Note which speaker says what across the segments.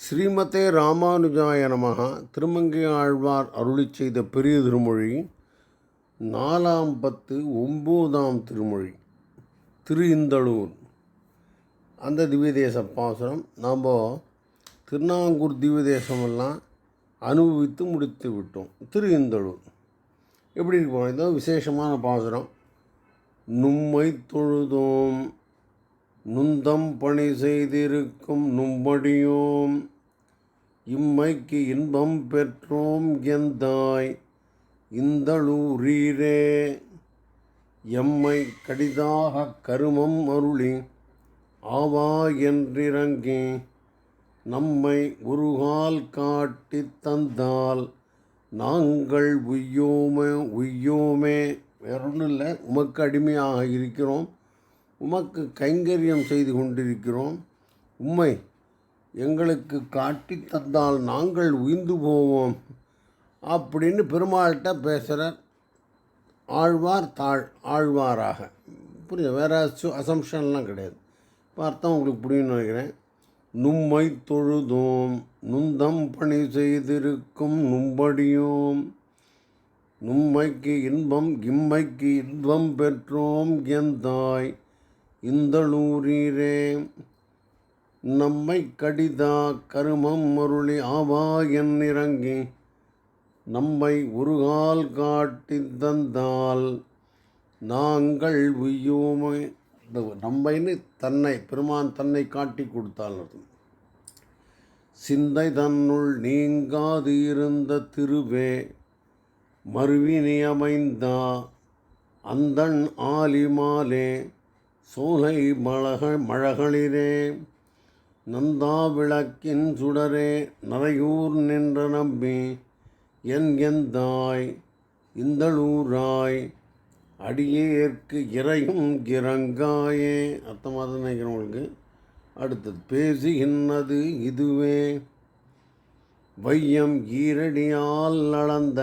Speaker 1: ஸ்ரீமதே ராமானுஜாய நமகா திருமங்கை ஆழ்வார் அருளி செய்த பெரிய திருமொழி நாலாம் பத்து ஒம்போதாம் திருமொழி திரு இந்தளூர் அந்த திவ்யதேச பாசுரம் நாம் திருநாங்கூர் திவ்யதேசமெல்லாம் அனுபவித்து முடித்து விட்டோம். திரு இந்தளூர் எப்படி இருப்போம் இதோ விசேஷமான பாசுரம். நும்மை தொழுதோம் நுந்தம் பணி செய்திருக்கும் நும்படியோம் இம்மைக்கு இன்பம் பெற்றோம் எந்தாய்? இந்தளூரீரே எம்மை கடிதாக கருமம் அருளி ஆவா என்றிறங்கி நம்மை உருகால் காட்டித் தந்தால் நாங்கள் உய்யோமே உய்யோமே. வேறொன்றும் இல்லை உமக்கு அடிமையாக இருக்கிறோம். உமக்கு கைங்கரியம் செய்து கொண்டிருக்கிறோம். உம்மை எங்களுக்கு காட்டித் தந்தால் நாங்கள் உயிர்ந்து போவோம். அப்படின்னு பெருமாள்கிட்ட பேசுகிறார் ஆழ்வார் தாழ் ஆழ்வாராக. புரியுது? வேறு அசம்ஷன்லாம் கிடையாது. இப்போ அர்த்தம் உங்களுக்கு புரியும்னு நினைக்கிறேன். நும்மை தொழுதோம் நுந்தம் பணி செய்திருக்கும் நும்படியோம். நும்மைக்கு இன்பம் இம்மைக்கு இன்பம் பெற்றோம் எந்தாய் இந்தளூரீரே நம்மை கடிதா கருமம் மருளி ஆவா என் இறங்கி நம்மை உருகால் காட்டி தந்தால் நாங்கள் உய்யோமே இந்த நம்மைன்னு தன்னை பெருமான் தன்னை காட்டி கொடுத்தால் சிந்தை தன்னுள் நீங்காது இருந்த திருவே மருவினி அமைந்தா அந்தன் ஆலிமாலே சோலை மழக மழகளிரே நந்தா விளக்கின் சுடரே நரையூர் நின்ற நம்பி என் எந்தாய் இந்தளூராய் அடியேற்கு இறையும் இறங்காயே. அர்த்தமாக நினைக்கிறேன் உங்களுக்கு அடுத்தது பேசுகின்றது இதுவே. வையம் ஈரடியால் அளந்த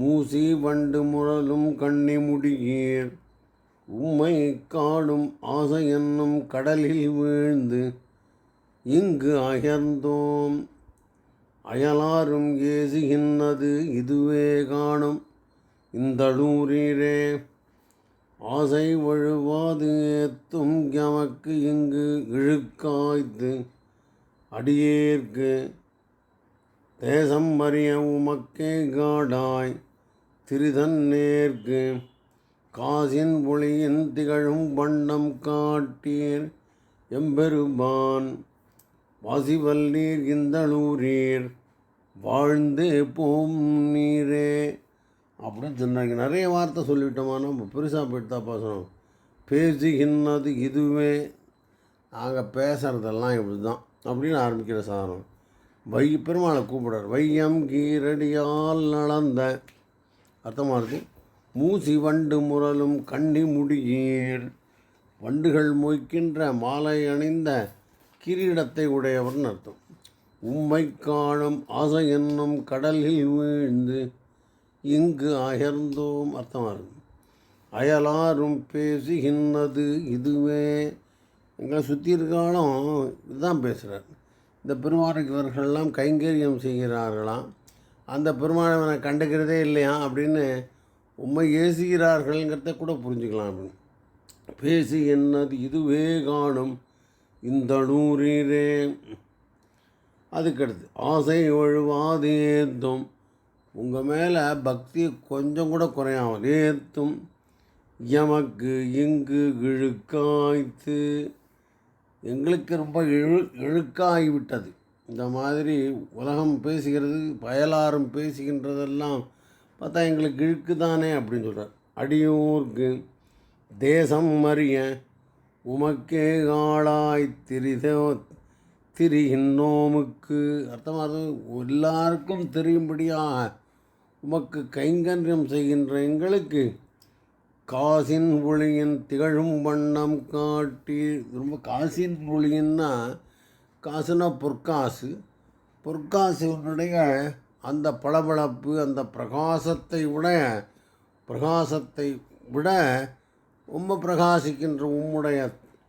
Speaker 1: மூசி வண்டு முரலும் கண்ணி முடியீர். உம்மை காடும் ஆசை என்னும் கடலில் வீழ்ந்து இங்கு அயர்ந்தோம் அயலாரும் ஏசுகின்றது இதுவே காணும் இந்தளூரீரே. ஆசை வழுவாது ஏத்தும் எமக்கு இங்கு இழுக்காய்த்து அடியேற்கு. தேசம் அறிய உமக்கே காடாய் திரிதன் நேர்க்கு. காசின் ஒளியின் திகழும் வண்ணம் காட்டீர் எம்பெருமான். வாசிவல்லீர் இந்தளூரீர் வாழ்ந்தே போம் நீரே அப்படின்னு சொன்னாங்க நிறைய வார்த்தை சொல்லிவிட்டோமா நம்ம? பெருசாக போயிட்டு தான் பேசணும் பேசுகின்றது இதுவே. நாங்கள் பேசுகிறதெல்லாம் இப்படி தான் அப்படின்னு ஆரம்பிக்கிற சாரம். வை பெருமாளை கூப்பிடுறார். வையம் கீரடியால் நடந்த அர்த்தமாக இருக்குது மூசி வண்டு முரலும் கண்ணி முடியீர். வண்டுகள் மொய்க்கின்ற மாலை அணிந்த கிரீடத்தை உடையவர்னு அர்த்தம் உம்மை காணும் ஆசை என்னும் கடலில் வீழ்ந்து இங்கு அயர்ந்தோம் அர்த்தமாக இருக்கும் அயலாரும் பேசுகின்றது இதுவே. எங்களை சுற்றி இருக்காலும் இதுதான் பேசுகிறார் இந்த பெருமாளுக்கு இவர்கள்லாம் கைங்கரியம் செய்கிறார்களாம். அந்த பெருமாளை கண்டுக்கிறதே இல்லையா அப்படின்னு உண்மை ஏசுகிறார்கள்ங்கிறத கூட புரிஞ்சுக்கலாம் அப்படின்னு. பேசி என்னது? இதுவே காணும். இந்த நூறீரே. அதுக்கடுத்து ஆசை ஒழுவாது ஏத்தும். உங்கள் மேலே பக்தி கொஞ்சம் கூட குறையாமல் ஏத்தும். எமக்கு இங்கு இழுக்காய்த்து. எங்களுக்கு ரொம்ப இழு இழுக்காகிவிட்டது இந்த மாதிரி உலகம் பேசுகிறது பயலாரும் பேசுகின்றதெல்லாம் பார்த்தா எங்களுக்கு இழுக்கு தானே அப்படின்னு சொல்கிறார் அடியூர்க்கு தேசம் அறிய உமக்கே காளாய் திரிதோ திரிகின்றோமுக்கு. அர்த்தமாக எல்லாருக்கும் தெரியும்படியாக உமக்கு கைங்கரியம் செய்கின்ற எங்களுக்கு காசின் ஒளியின் திகழும் வண்ணம் காட்டி ரொம்ப காசின் ஒளியின்னா காசுனா பொற்காசு. பொற்காசுனுடைய அந்த பளபளப்பு அந்த பிரகாசத்தை விட பிரகாசத்தை விட ரொம்ப பிரகாசிக்கின்ற உம்முடைய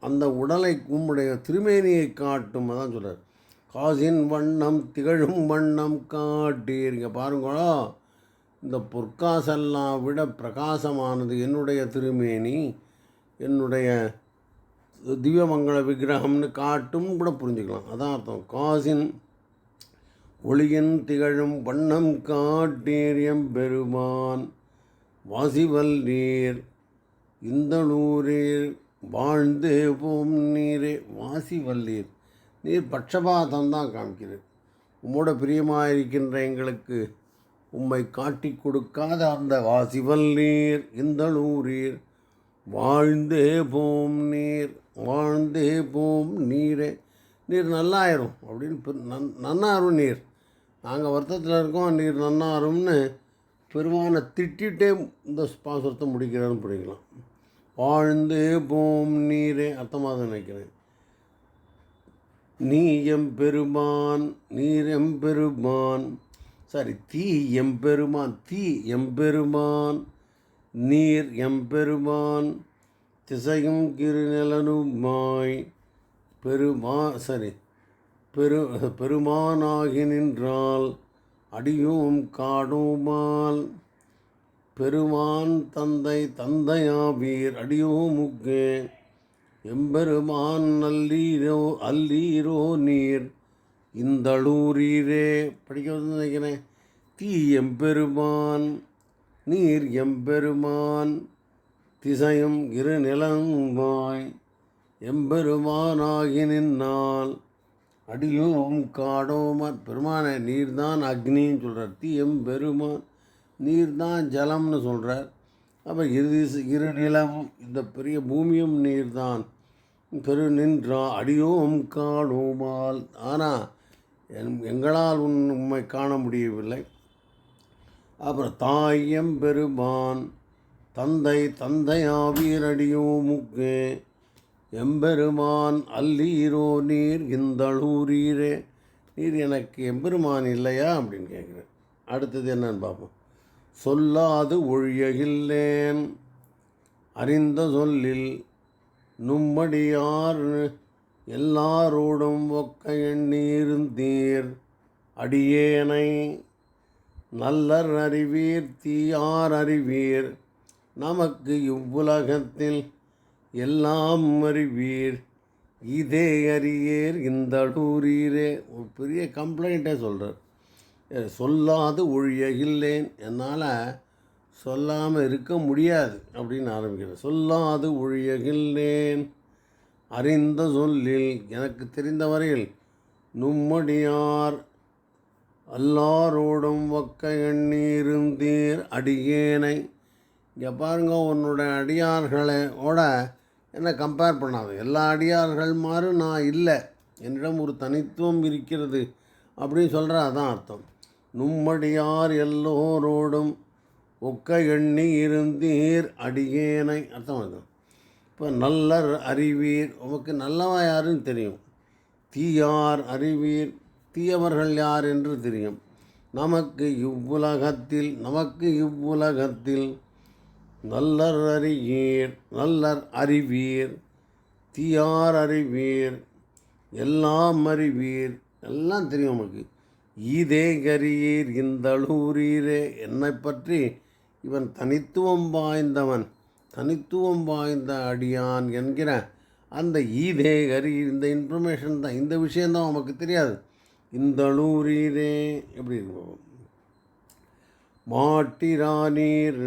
Speaker 1: அந்த உடலை உம்முடைய திருமேனியை காட்டும் அதான் சொல்கிறார் காசின் வண்ணம் திகழும் வண்ணம் காட்டீர் இங்கே பாருங்களோ இந்த பொற்காசெல்லாம் விட பிரகாசமானது என்னுடைய திருமேனி என்னுடைய திவ்யமங்கள விக்கிரகம்னு காட்டும் கூட புரிஞ்சுக்கலாம். அதான் அர்த்தம். காசின் ஒளியின் திகழும் வண்ணம் காட்டீர் எம்பெருமான். வாசிவல்லீர் இந்த நூரீர் வாழ்ந்து போம் நீரே. வாசிவல் நீர் நீர் பட்சபாதம் தான் காமிக்கிறது. உம்மோட பிரியமாக இருக்கின்ற எங்களுக்கு உம்மை காட்டி கொடுக்காத அந்த வாசிவல்லீர் இந்த நூரீர் வாழ்ந்தே போம் நீர் வாழ்ந்தே போம் நீரே. நீர் நல்லாயிரும் அப்படின்னு நன் நன்னாரும் நீர். நாங்கள் வருத்தத்தில் இருக்கோம் நீர் நன்னாரும்னு பெருமானை திட்டிகிட்டே இந்த பாசுரத்தை முடிக்கிறான்னு பிடிக்கலாம் வாழ்ந்து போம் நீரே அர்த்தமாக தான் நினைக்கிறேன். நீ எம் பெருமான் நீர் எம்பெருமான் சாரி தீ எம்பெருமான் தீ எம்பெருமான் நீர் எம்பெருமான் திசையும் கிருநிலனுமாய் பெருமா சரி பெரு பெருமானாகி நின்றால் அடியும் காடுமால். பெருமான் தந்தை தந்தையாவீர் முக்கே எம்பெருமான் நல்லீரோ அல்லீரோ நீர். இந்தளூரீரே. படிக்கிறது நினைக்கிறேன். தீ எம்பெருமான் நீர் எம்பெருமான். திசையும் இரு எம்பெருமானாகி நின்னால் அடியும் காடோமா பெருமானே நீர்தான் அக்னின்னு சொல்கிறார் தீ எம்பெருமான் நீர்தான் ஜலம்னு சொல்கிறார் அப்போ இறுதி இரு நிலமும் இந்த பெரிய பூமியும் நீர்தான். பெரு நின்றா அடியோம் காணோமால் ஆனால் என் எங்களால் உன் உண்மை காண முடியவில்லை. அப்புறம் தாயம் பெருமான். தந்தை தந்தையாவீரடியோ முக்கே எம்பெருமான் அல்லீரோ நீர் இந்தளூரீரே. நீர் எனக்கு எம்பெருமான் இல்லையா அப்படின்னு கேட்குறேன் அடுத்தது என்னன்னு பார்ப்போம். சொல்லாது ஒழியகில்லேன் அறிந்த சொல்லில் நும்மடியார் எல்லாரோடும் ஒக்க எண்ணீர்ந்தீர் அடியேனை நல்லர் அறிவீர் தீயார் அறிவீர். நமக்கு இவ்வுலகத்தில் எல்லாம் அறிவீர். இதே அறியேர் இந்த அடூரீரே ஒரு பெரிய கம்ப்ளைண்ட்டே சொல்கிறார் சொல்லாது ஒழிய இல்லேன் என்னால் சொல்லாமல் இருக்க முடியாது அப்படின்னு ஆரம்பிக்கிறேன் சொல்லாது ஒழிய இல்லேன் அறிந்த சொல்லில் எனக்கு தெரிந்த வரையில் நும்மடியார் எல்லாரோடும் வக்க எண்ணீருந்தீர் அடியேனை. இங்கே பாருங்க உன்னோட அடியார்களோட என்ன கம்பேர் பண்ணாது? எல்லா அடியார்கள் மாதிரி நான் இல்லை. என்னிடம் ஒரு தனித்துவம் இருக்கிறது அப்படின்னு சொல்கிற அதான் அர்த்தம். நும்மடியார் எல்லோரோடும் ஒக்க எண்ணி இருந்தீர் அடியேனை. அர்த்தம் இப்போ நல்லர் அறிவீர். உமக்கு நல்லவா யாருன்னு தெரியும். தீயார் அறிவீர். தீயவர்கள் யார் என்று தெரியும். நமக்கு இவ்வுலகத்தில் நமக்கு இவ்வுலகத்தில் நல்லர் அறியீர் நல்லர் அறிவீர் தீயார் அறிவீர் எல்லாம் அறிவீர். எல்லாம் தெரியும் நமக்கு ஈதே கரியீர் இந்தளூரீரே. என்னை பற்றி இவன் தனித்துவம் வாய்ந்தவன் தனித்துவம் வாய்ந்த அடியான் என்கிற அந்த ஈதே கரியீர் இந்த இன்ஃபர்மேஷன் தான் இந்த விஷயந்தான் நமக்கு தெரியாது. இந்தளூரீரே. எப்படி இருக்கும் மாட்டிரானீர்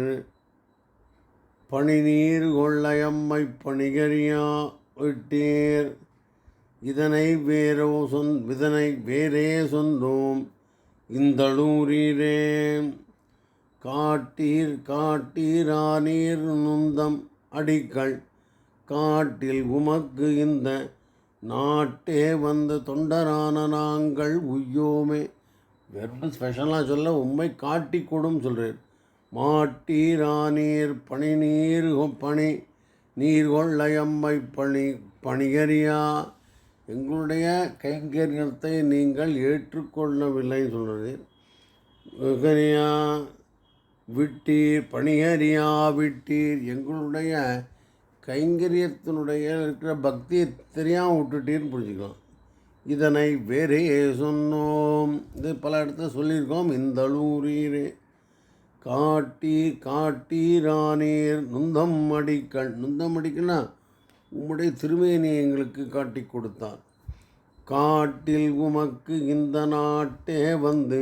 Speaker 1: பணிநீர் கொள்ளையம்மை பணிகரியா விட்டீர் இதனை வேறோ சொந் இதனை வேறே சொந்தோம். இந்தளூரீரே காட்டீர் காட்டீரானீர் நுந்தம் அடிக்கள் காட்டில் உமக்கு இந்த நாட்டே வந்து தொண்டரான நாங்கள் உய்யோமே. வெறும் ஸ்பெஷலாக சொல்ல உண்மை காட்டி கொடும் சொல்கிறேன் மாட்டீரானீர் பணி நீர் பனி நீர் கொள்ளையம்மை பணி பணிகரியா? எங்களுடைய கைங்கரியத்தை நீங்கள் ஏற்றுக்கொள்ளவில்லைன்னு சொல்கிறது விட்டீர் பணிகரியா? விட்டீர். எங்களுடைய கைங்கரியத்தினுடைய இருக்கிற பக்தியை தெரியாமல் விட்டுட்டீர்னு புரிஞ்சுக்கலாம். இதனை வேறே சொன்னோம். இது பல இடத்துல சொல்லியிருக்கோம். இந்த காட்டி காட்டீரானீர். நுந்தம் அடிக்கண் நுந்தம் அடிக்கன்னா உம்முடைய திருமேனி எங்களுக்கு காட்டி கொடுத்தார் காட்டில் உமக்கு இந்த நாட்டே வந்து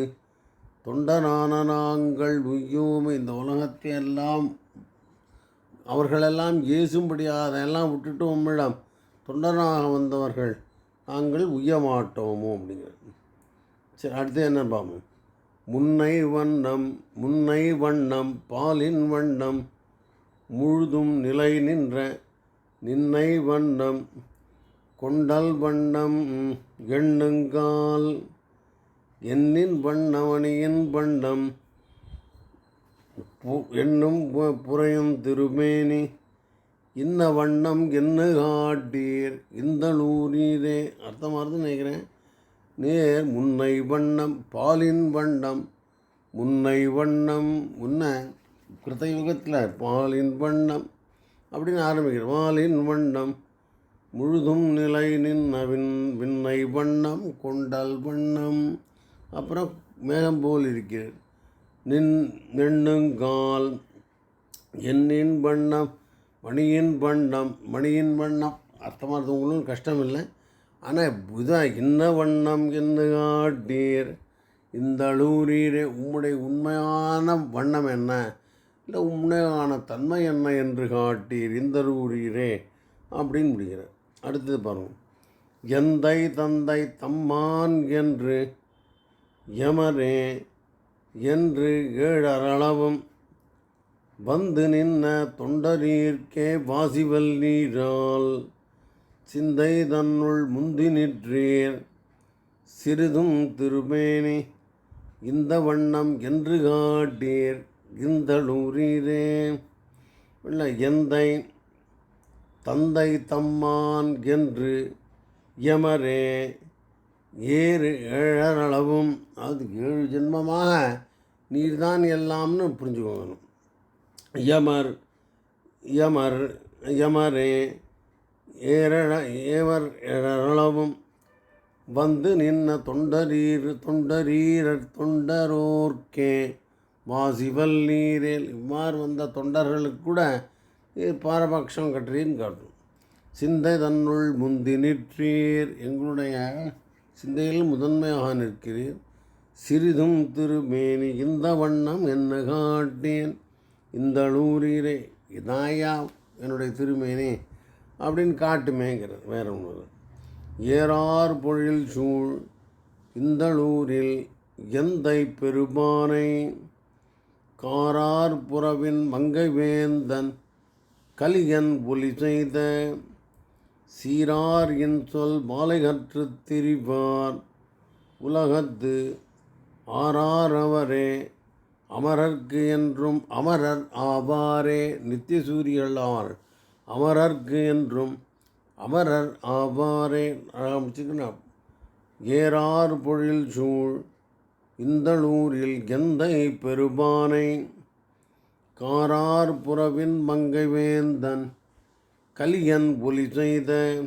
Speaker 1: தொண்டனான நாங்கள் உய்யோமே. இந்த உலகத்தை எல்லாம் அவர்களெல்லாம் ஏசும்படியாக அதையெல்லாம் விட்டுட்டு உம்மிடம் தொண்டனாக வந்தவர்கள் நாங்கள் உய்ய மாட்டோமோ அப்படிங்கிறது. சரி அடுத்து என்ன பாமு முன்னை வண்ணம் முன்னை வண்ணம் பாலின் வண்ணம் முழுதும் நிலை நின்ற நின்னை வண்ணம் கொண்டல் வண்ணம் எண்ணுங்கால் எண்ணின் வண்ணமணியின் வண்ணம் பு- என்னும் புறையும் திருமேனி இன்ன வண்ணம் என்ன காட்டீர் இந்த நூறீரே. அர்த்தமாகுதுன்னு நினைக்கிறேன். நேர் முன்னை வண்ணம் பாலின் வண்ணம் முன்னை வண்ணம் முன்ன கிருத்தயுகத்தில் பாலின் வண்ணம் அப்படின்னு ஆரம்பிக்கிறேன் பாலின் வண்ணம் முழுதும் நிலை நின்னவின் விண்ணை வண்ணம் கொண்டல் வண்ணம் அப்புறம் மேகம் போல் இருக்கிறது நின் நின்னுங்கால் எண்ணின் வண்ணம் மணியின் வண்ணம் மணியின் வண்ணம். அர்த்தமாக இருந்தவங்களும் கஷ்டம் இல்லை ஆனால் இதான் என்ன வண்ணம் என்ன காட்டீர். இந்த அளூரீரே உம்முடைய உண்மையான வண்ணம் என்ன? இல்லை உண்மையான தன்மை என்ன என்று காட்டீர் இந்த அளூரீரே அப்படின்னு முடிகிறார். அடுத்தது பாருங்கள் எந்தை தந்தை தம்மான் என்று எமரே என்று ஏழரளவும் வந்து நின்ன தொண்டரீர்க்கே வாசிவல் நீரால். சிந்தை தன்னுள் முந்தி நிற்றீர் சிறிதும் திருமேனி இந்த வண்ணம் என்று காட்டீர். இந்த நூறீரே இல்லை எந்தை தந்தை தம்மான் என்று யமரே ஏறு ஏழரளவும் அது ஏழு ஜென்மமாக நீர்தான் எல்லாம்னு புரிஞ்சுக்கணும் யமர் யமர் யமரே ஏரழ ஏவர் எழவும் வந்து நின்ன தொண்டரீர் தொண்டரீரர் தொண்டரோர்க்கே. வாசிவல் நீரேல் இவ்வாறு வந்த தொண்டர்களுக்கு கூட பாரபக்ஷம் கற்றீன்னு காட்டும். சிந்தை தன்னுள் முந்தி நிற்றீர். எங்களுடைய சிந்தையில் முதன்மையாக நிற்கிறீர். சிறிதும் திருமேனி இந்த வண்ணம் என்ன காட்டேன். இந்த லூரீரே இதாயா என்னுடைய திருமேனி. அப்படின்னு காட்டுமேங்கிறது வேற ஒன்று ஏறார் பொழில் சூழ் இந்தளூரில் எந்தை பெருமானை காரார் புறவின் மங்கைவேந்தன் கலியன் ஒலி செய்த சீரார் என் சொல் மாலைகற்று திரிவார் உலகத்து ஆறாரவரே அமரர்க்கு என்றும் அமரர் ஆவாரே நித்திய சூரியர்கள் அமரர்க்கு என்றும் அமரர் ஆவாரே. ஆரம்பிச்சுக்கணும் ஏறார் பொழில் சூழ் இந்தளூரில் கெந்தை எந்தை காரார் புறவின் மங்கைவேந்தன் கலியன் ஒலி செய்த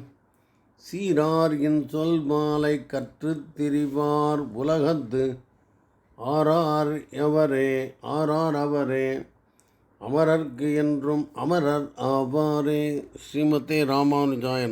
Speaker 1: சீரார் என் சொல் மாலை கற்றுத் திரிவார் உலகத்து ஆரார் எவரே ஆரார் அவரே. அமரர்க்கு என்றும் அமரர் ஆவாரே. ஸ்ரீமதே ராமானுஜாய